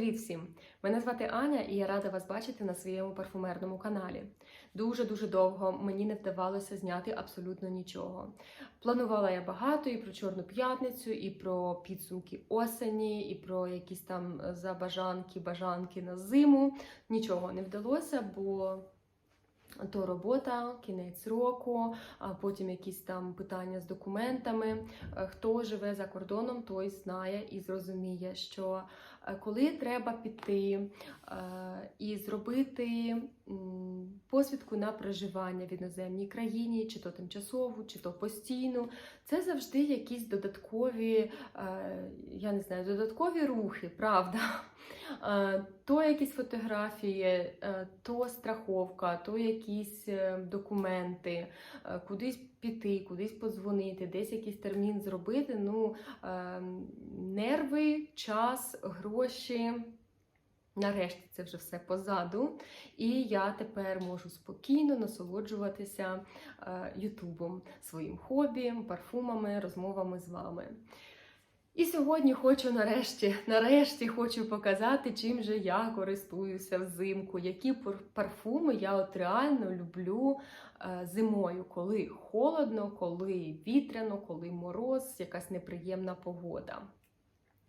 Привіт всім! Мене звати Аня і я рада вас бачити на своєму парфумерному каналі. Дуже-дуже довго мені не вдавалося зняти абсолютно нічого. Планувала я багато і про Чорну п'ятницю, і про підсумки осені, і про якісь там забажанки, бажанки на зиму. Нічого не вдалося, бо то робота, кінець року, потім якісь там питання з документами. Е, Хто живе за кордоном, той знає і зрозуміє, що е, коли треба піти е, і зробити посвідку на проживання в іноземній країні, чи то тимчасову, чи то постійну, це завжди якісь додаткові, я не знаю, додаткові рухи, правда. Е, То якісь фотографії, е, то страховка, то якісь е, документи, кудись піти, кудись подзвонити, десь якийсь термін зробити. Ну, нерви, час, гроші. Нарешті це вже все позаду, і я тепер можу спокійно насолоджуватися Ютубом, своїм хобі, парфумами, розмовами з вами. І сьогодні хочу нарешті, нарешті хочу показати, чим же я користуюся взимку, які парфуми я от реально люблю е, зимою, коли холодно, коли вітряно, коли мороз, якась неприємна погода.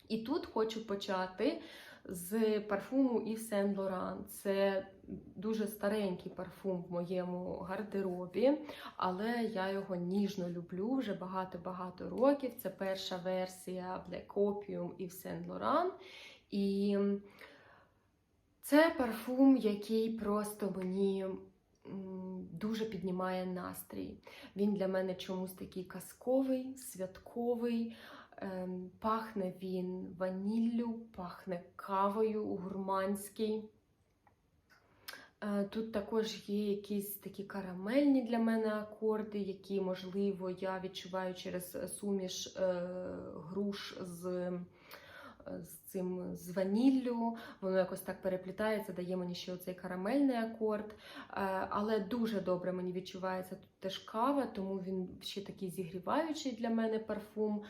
І тут хочу почати з парфуму Yves Saint Laurent. Це дуже старенький парфум в моєму гардеробі, але я його ніжно люблю вже багато-багато років. Це перша версія Black Opium Yves Saint Laurent. І це парфум, який просто мені дуже піднімає настрій. Він для мене чомусь такий казковий, святковий. Ем, Пахне він ваніллю, пахне кавою гурманський. Е, Тут також є якісь такі карамельні для мене акорди, які, можливо, я відчуваю через суміш е, груш з, е, з цим з ваніллю. Воно якось так переплітається, дає мені ще оцей карамельний акорд. Е, Але дуже добре мені відчувається тут теж кава, тому він ще такий зігріваючий для мене парфум.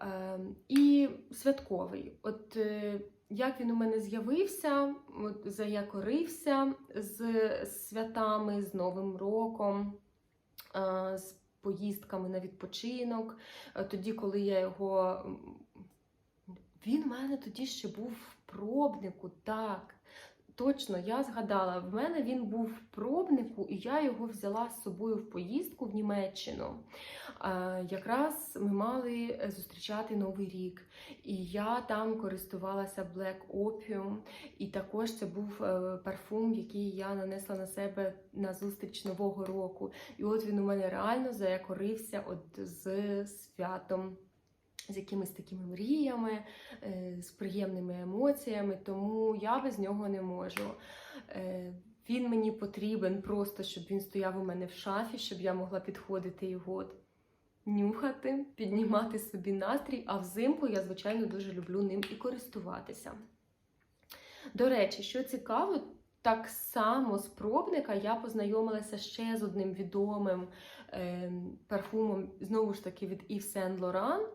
Е, І святковий. От е, як він у мене з'явився, заякорився з святами, з Новим роком, е, з поїздками на відпочинок. Е, Тоді, коли я його. Він в мене тоді ще був в пробнику, так. Точно, я згадала, в мене він був в пробнику, і я його взяла з собою в поїздку в Німеччину. Е, Якраз ми мали зустрічати Новий рік, і я там користувалася Black Opium, і також це був е, парфум, який я нанесла на себе на зустріч Нового року. І от він у мене реально заякорився от з святом. З якимись такими мріями, е, з приємними емоціями, тому я без нього не можу. Е, Він мені потрібен просто, щоб він стояв у мене в шафі, щоб я могла підходити його нюхати, піднімати собі настрій, а взимку я, звичайно, дуже люблю ним і користуватися. До речі, що цікаво, так само з пробника я познайомилася ще з одним відомим е, парфумом, знову ж таки, від Yves Saint Laurent.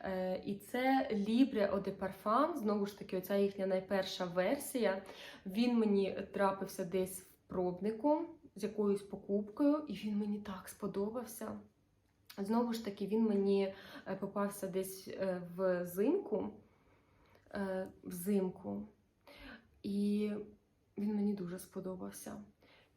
Е, і це Libre Eau de Parfum, знову ж таки, оця їхня найперша версія. Він мені трапився десь в пробнику з якоюсь покупкою, і він мені так сподобався. Знову ж таки, він мені е, попався десь е, взимку. е, Взимку. І він мені дуже сподобався.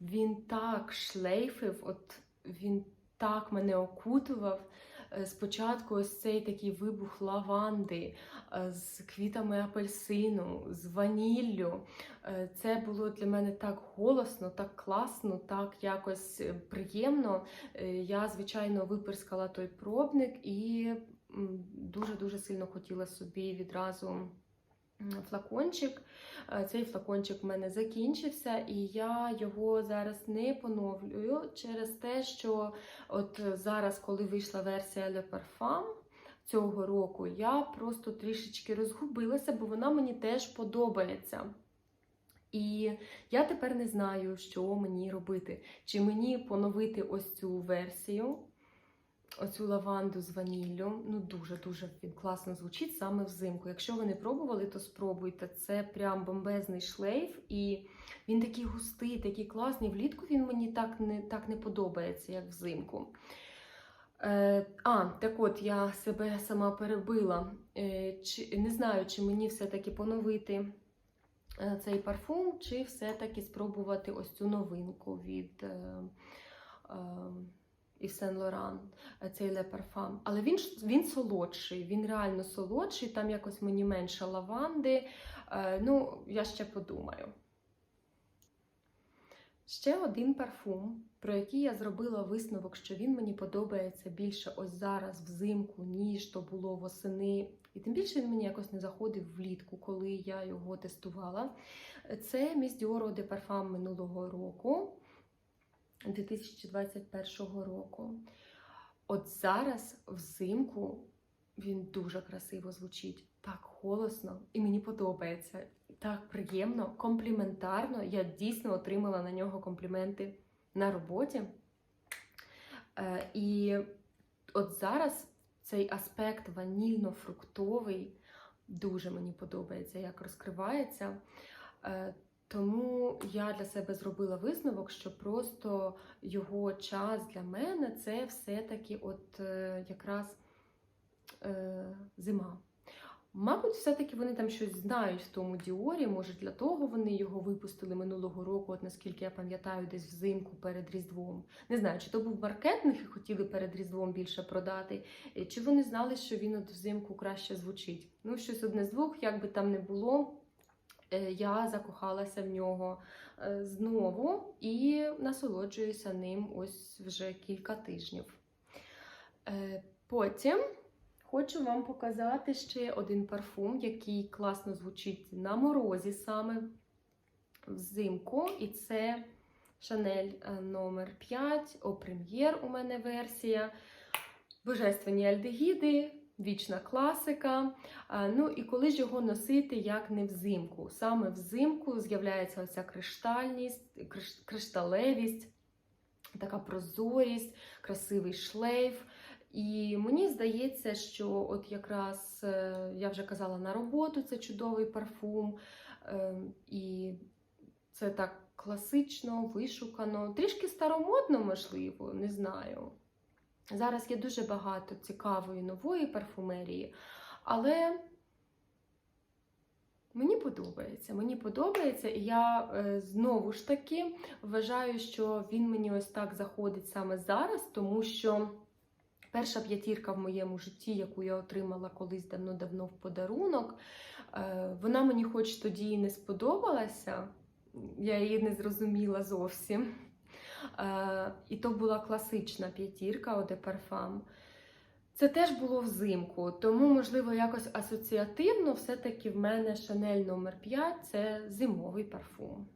Він так шлейфив, от він так мене окутував. Е, Спочатку ось цей такий вибух лаванди е, з квітами апельсину, з ваніллю. Е, Це було для мене так голосно, так класно, так якось приємно. Я, звичайно, виперскала той пробник і дуже-дуже сильно хотіла собі відразу флакончик. Е, Цей флакончик в мене закінчився, і я його зараз не поновлюю через те, що от зараз, коли вийшла версія Le Parfum цього року, я просто трішечки розгубилася, бо вона мені теж подобається. І я тепер не знаю, що мені робити. Чи мені поновити ось цю версію, оцю лаванду з ваніллю. Ну, дуже-дуже він класно звучить саме взимку. Якщо ви не пробували, то спробуйте. Це прям бомбезний шлейф, і він такий густий, такий класний. Влітку він мені так не, так не подобається, як взимку. Е, а, так от я себе сама перебила. Е, чи, не знаю, чи мені все-таки поновити е, цей парфум, чи все-таки спробувати ось цю новинку від Yves Saint Laurent, е, цей Le Parfum. Але він, він солодший, він реально солодший, там якось мені менше лаванди. Е, ну, я ще подумаю. Ще один парфум, про який я зробила висновок, що він мені подобається більше ось зараз взимку, ніж то було восени. І тим більше він мені якось не заходив влітку, коли я його тестувала. Це Dior Eau de Parfum минулого року, 2021 року. От зараз взимку він дуже красиво звучить, так голосно, і мені подобається. Так приємно, компліментарно. Я дійсно отримала на нього компліменти на роботі. Е, і от зараз цей аспект ванільно-фруктовий дуже мені подобається, як розкривається. Е, тому я для себе зробила висновок, що просто його час для мене це все-таки от е, якраз е, зима. Мабуть, все-таки вони там щось знають в тому Діорі. Може, для того вони його випустили минулого року, от наскільки я пам'ятаю, десь взимку перед Різдвом. Не знаю, чи то був маркетинг і хотіли перед Різдвом більше продати, е, чи вони знали, що він от взимку краще звучить. Ну, щось одне з двох, як би там не було. Е, Я закохалася в нього е, знову і насолоджуюся ним ось вже кілька тижнів. Е, Потім Хочу вам показати ще один парфум, який класно звучить на морозі саме взимку. І це е, номер 5 О прем'єр у мене версія. Божественні альдегіди, вічна класика. Ну і коли ж його носити, як не взимку. Саме взимку з'являється оця криштальність, кришталевість, така прозорість, красивий шлейф. І мені здається, що от якраз е, я вже казала на роботу, це чудовий парфум. е, І це так класично, вишукано, трішки старомодно, можливо, не знаю. Зараз є дуже багато цікавої нової парфумерії, але мені подобається. Мені подобається, і я е, знову ж таки вважаю, що він мені ось так заходить саме зараз, тому що. Перша п'ятірка в моєму житті, яку я отримала колись давно-давно в подарунок, е, вона мені хоч тоді і не сподобалася, я її не зрозуміла зовсім. Е, І то була класична п'ятірка Оде Парфам. Це теж було взимку, тому, можливо, якось асоціативно все-таки в мене Шанель номер 5 це зимовий парфум.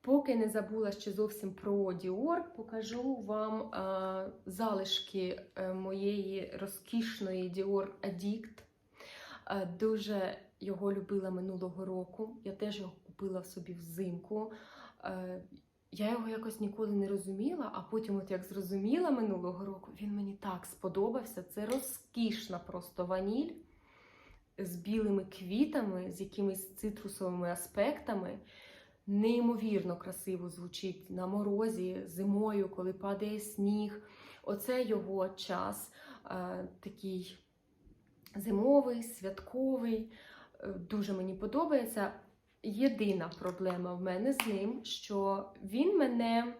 Поки не забула ще зовсім про Діор, покажу вам е, залишки е, моєї розкішної Dior Addict. Е, дуже його любила минулого року. Я теж його купила собі взимку. Е, я його якось ніколи не розуміла, а потім, от як зрозуміла минулого року, він мені так сподобався. Це розкішна просто ваніль з білими квітами, з якимись цитрусовими аспектами неймовірно красиво звучить на морозі, зимою, коли падає сніг. Оце його час е, такий зимовий, святковий. Е, Дуже мені подобається. Єдина проблема в мене з ним, що він мене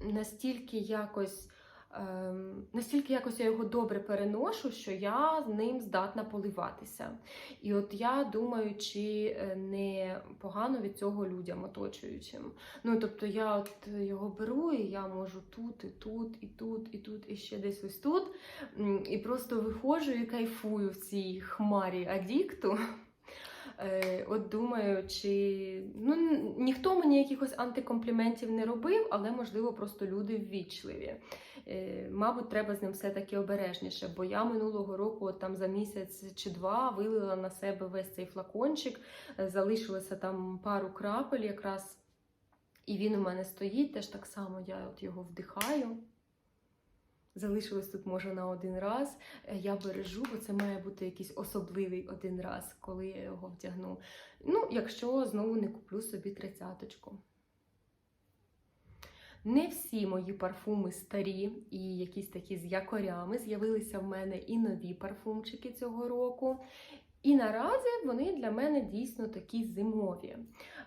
настільки якось. ем, Настільки якось я його добре переношу, що я з ним здатна поливатися. І от я думаю, чи е, не погано від цього людям оточуючим. Ну тобто я от його беру, і я можу тут, і тут, і тут, і тут, і ще десь ось тут. І просто виходжу і кайфую в цій хмарі адікту. Е, От думаю, чи ну ніхто мені якихось антикомпліментів не робив, але можливо просто люди ввічливі. Е, Мабуть, треба з ним все-таки обережніше, бо я минулого року, от там за місяць чи два, вилила на себе весь цей флакончик, е, залишилося там пару крапель якраз. І він у мене стоїть теж так само. Я от його вдихаю. Залишилось тут може на один раз. Е, Я бережу, бо це має бути якийсь особливий один раз, коли я його вдягну. Ну, якщо знову не куплю собі тридцяточку. Не всі мої парфуми старі і якісь такі з якорями. З'явилися в мене і нові парфумчики цього року. І наразі вони для мене дійсно такі зимові.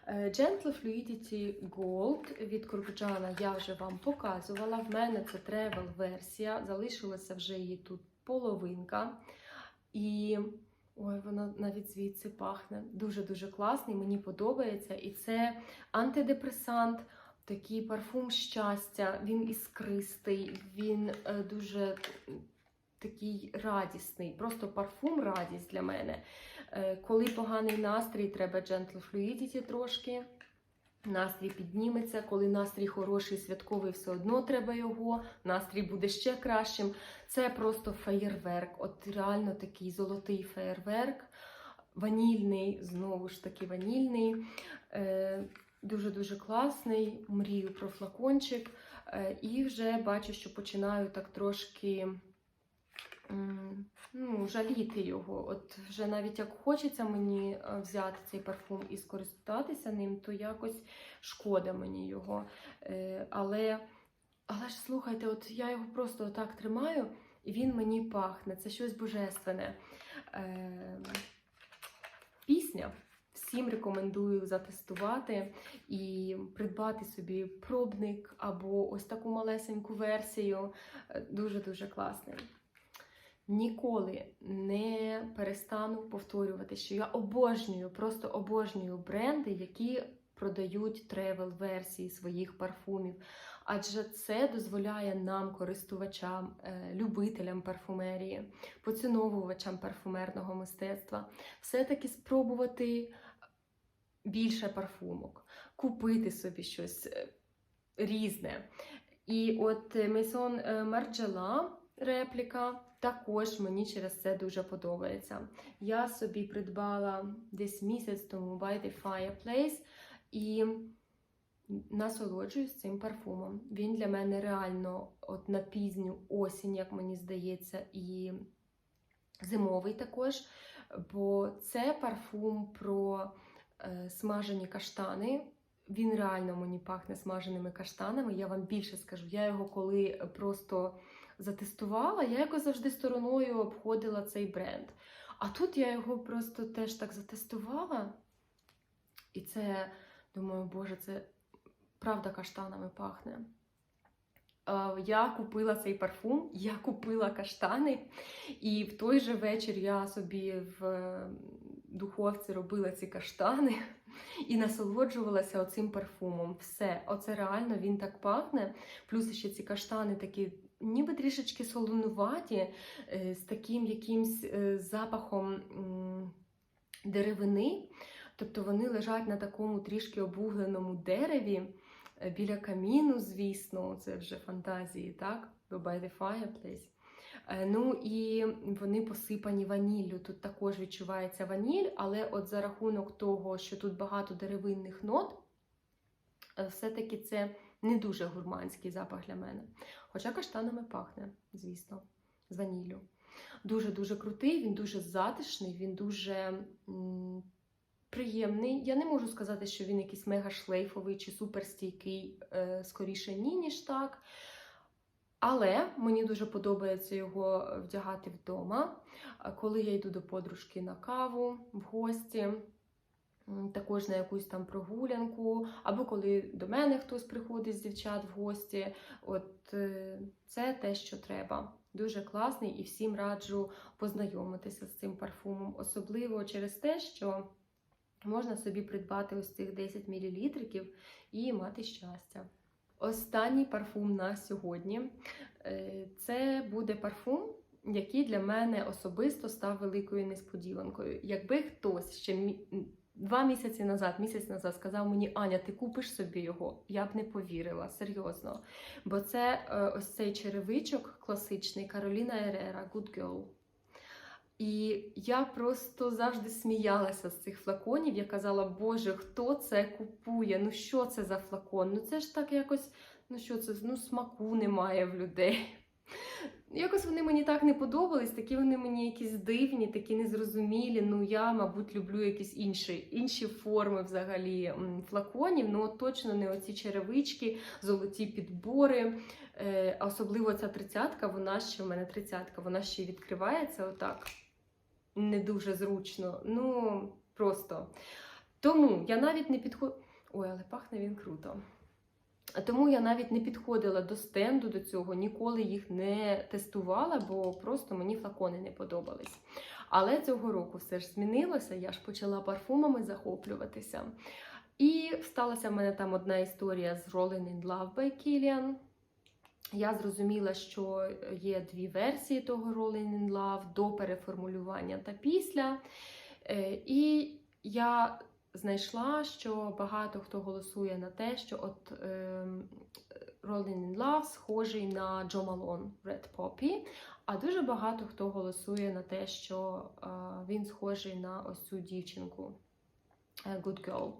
Е, Gentle Fluidity Gold від Куркджана я вже вам показувала. В мене це тревел версія, залишилася вже її тут половинка. І ой, вона навіть звідси пахне. Дуже-дуже класний, мені подобається. І це антидепресант, такий парфум щастя, він іскристий, він е, дуже такий радісний, просто парфум радість для мене. Е, Коли поганий настрій, треба Gentle Fluidity трошки. Настрій підніметься, коли настрій хороший, святковий, все одно треба його. Настрій буде ще кращим. Це просто феєрверк. От реально такий золотий феєрверк. Ванільний, знову ж таки, ванільний. Е, Дуже-дуже класний. Мрію про флакончик. Е, і вже бачу, що починаю так трошки ну, жаліти його. От вже навіть як хочеться мені е, взяти цей парфум і скористатися ним, то якось шкода мені його. Е, але, але ж слухайте, от я його просто отак тримаю, і він мені пахне. Це щось божественне. Е, пісня. Всім рекомендую затестувати і придбати собі пробник або ось таку малесеньку версію. Дуже-дуже класний. Ніколи не перестану повторювати, що я обожнюю, просто обожнюю бренди, які продають тревел-версії своїх парфумів. Адже це дозволяє нам, користувачам, е, любителям парфумерії, поціновувачам парфумерного мистецтва, все-таки спробувати більше парфумок, купити собі щось е, різне. І от Maison Margiela репліка також мені через це дуже подобається. Я собі придбала десь місяць тому By the Fireplace і насолоджуюсь цим парфумом. Він для мене реально от на пізню осінь, як мені здається, і зимовий також. Бо це парфум про е, смажені каштани. Він реально мені пахне смаженими каштанами. Я вам більше скажу. Я його коли просто затестувала, я якось завжди стороною обходила цей бренд. А тут я його просто теж так затестувала. І це, думаю, боже, це правда каштанами пахне. Е, Я купила цей парфум, я купила каштани, і в той же вечір я собі в е, духовці робила ці каштани і насолоджувалася оцим парфумом. Все, оце реально він так пахне. Плюс ще ці каштани такі, ніби трішечки солонуваті, е, з таким якимсь е, запахом деревини. Тобто вони лежать на такому трішки обугленому дереві. Е, Біля каміну, звісно, це вже фантазії, так? By the fireplace. Ну і вони посипані ваніллю. Тут також відчувається ваніль, але от за рахунок того, що тут багато деревинних нот, все-таки це не дуже гурманський запах для мене. Хоча каштанами пахне, звісно, з ваніллю. Дуже-дуже крутий, він дуже затишний, він дуже. м, Приємний. Я не можу сказати, що він якийсь мега шлейфовий чи суперстійкий, е, скоріше ні, ніж так. Але мені дуже подобається його вдягати вдома, коли я йду до подружки на каву, в гості, також на якусь там прогулянку, або коли до мене хтось приходить з дівчат в гості. От е, це те, що треба. Дуже класний і всім раджу познайомитися з цим парфумом, особливо через те, що можна собі придбати ось цих 10 мл і мати щастя. Останній парфум на сьогодні Е, це буде парфум, який для мене особисто став великою несподіванкою. Якби хтось ще два місяці назад, місяць назад сказав мені, Аня, ти купиш собі його, я б не повірила, серйозно. Бо це е, ось цей черевичок класичний Кароліна Ерера, Good Girl. І я просто завжди сміялася з цих флаконів. Я казала, Боже, хто це купує? Ну що це за флакон? Ну це ж так якось, ну що це, ну смаку немає в людей. Якось вони мені так не подобались, такі вони мені якісь дивні, такі незрозумілі. Ну, я, мабуть, люблю якісь інші інші форми взагалі флаконів. Ну, точно не оці черевички, золоті підбори. Е, особливо ця тридцятка, вона ще в мене тридцятка, вона ще відкривається отак. Не дуже зручно. Ну, просто. Тому я навіть не підходила. Ой, але пахне він круто. Тому я навіть не підходила до стенду до цього, ніколи їх не тестувала, бо просто мені флакони не подобались. Але цього року все ж змінилося, я ж почала парфумами захоплюватися. І сталася в мене там одна історія з Rolling in Love by Kilian. Я зрозуміла, що є дві версії того Rolling in Love до переформулювання та після. Е, І я знайшла, що багато хто голосує на те, що от е, Rolling in Love схожий на Джо Малон Red Poppy, а дуже багато хто голосує на те, що е, він схожий на ось цю дівчинку е, Good Girl.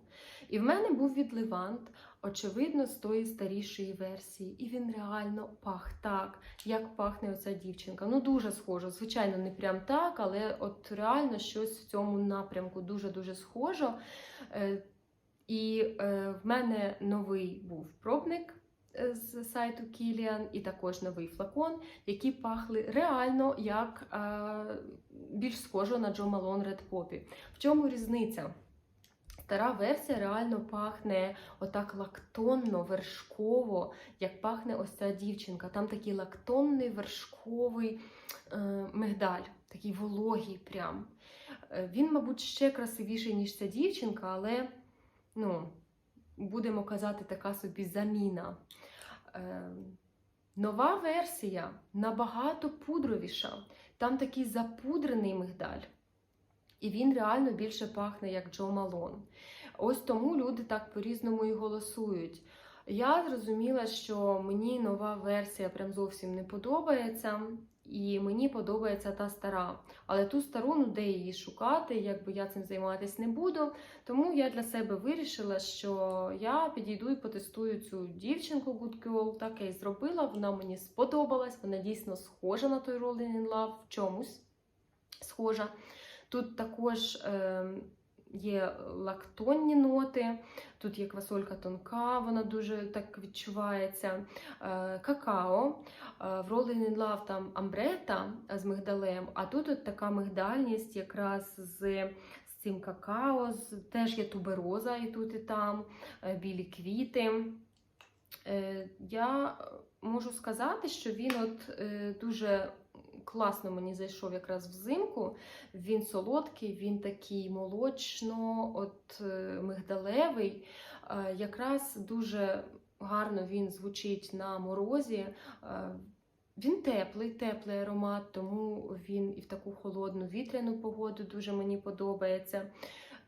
І в мене був від Levant, очевидно, з тої старішої версії. І він реально пах так, як пахне оця дівчинка. Ну, дуже схоже. Звичайно, не прям так, але от реально щось в цьому напрямку дуже-дуже схоже. Е, І е, в мене новий був пробник е, з сайту Kilian, і також новий флакон, які пахли реально як е, більш схоже на Джо Малон Red Poppy. В чому різниця? Стара версія реально пахне отак лактонно, вершково, як пахне ось ця дівчинка. Там такий лактонний вершковий е, мигдаль, такий вологий прям. Е, Він, мабуть, ще красивіший, ніж ця дівчинка, але ну, будемо казати, така собі заміна. Е, Нова версія набагато пудровіша. Там такий запудрений мигдаль. І він реально більше пахне як Джо Малон. Ось тому люди так по-різному і голосують. Я зрозуміла, що мені нова версія прям зовсім не подобається, і мені подобається та стара. Але ту стару, ну де її шукати, якби я цим займатися не буду. Тому я для себе вирішила, що я підійду і потестую цю дівчинку Good Girl. Так я і зробила. Вона мені сподобалась, вона дійсно схожа на той Rolling in Love в чомусь схожа. Тут також е, є лактонні ноти, тут є квасолька тонка, вона дуже так відчувається. Е, какао. Е, в Rolling in Love там амбрета з мигдалем, а тут от така мигдальність якраз з. Цим какао, теж є тубероза і тут, і там, е, білі квіти. Я можу сказати, що він от дуже класно мені зайшов якраз взимку. Він солодкий, він такий молочно, от е, мигдалевий. Е, Якраз дуже гарно він звучить на морозі. Е, Він теплий, теплий аромат, тому він і в таку холодну вітряну погоду дуже мені подобається.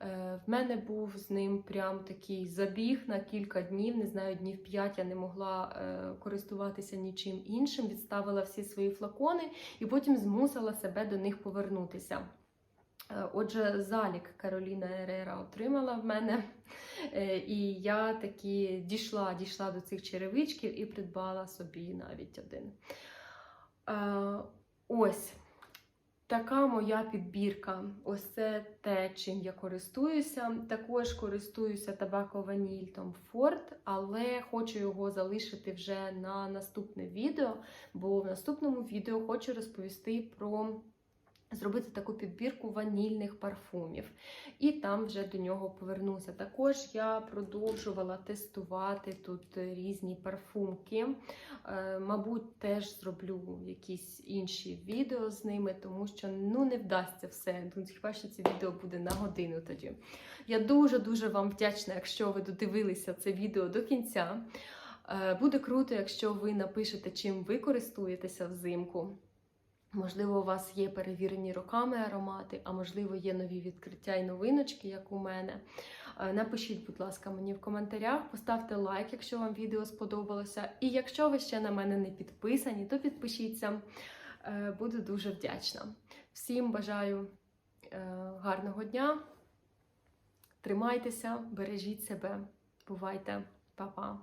Е, В мене був з ним прям такий забіг на кілька днів, не знаю, днів 5 я не могла е, користуватися нічим іншим, відставила всі свої флакони і потім змусила себе до них повернутися. Е, Отже, залік Кароліна Ерера отримала в мене, і я таки дійшла, дійшла до цих черевичків і придбала собі навіть один. Ось. Така моя підбірка. Ось це те, чим я користуюся. Також користуюся табако ваніль Tom Ford, але хочу його залишити вже на наступне відео, бо в наступному відео хочу розповісти про зробити таку підбірку ванільних парфумів. І там вже до нього повернуся. Також я продовжувала тестувати тут різні парфумки. Е, Мабуть, теж зроблю якісь інші відео з ними, тому що ну не вдасться все. Хіба що це відео буде на годину тоді. Я дуже-дуже вам вдячна, якщо ви додивилися це відео до кінця. Е, Буде круто, якщо ви напишете, чим ви користуєтеся взимку. Можливо, у вас є перевірені роками аромати, а можливо, є нові відкриття і новиночки, як у мене. Е, напишіть, будь ласка, мені в коментарях, поставте лайк, якщо вам відео сподобалося. І якщо ви ще на мене не підписані, то підпишіться. Е, буду дуже вдячна. Всім бажаю е, гарного дня. Тримайтеся, бережіть себе, бувайте, Па-па!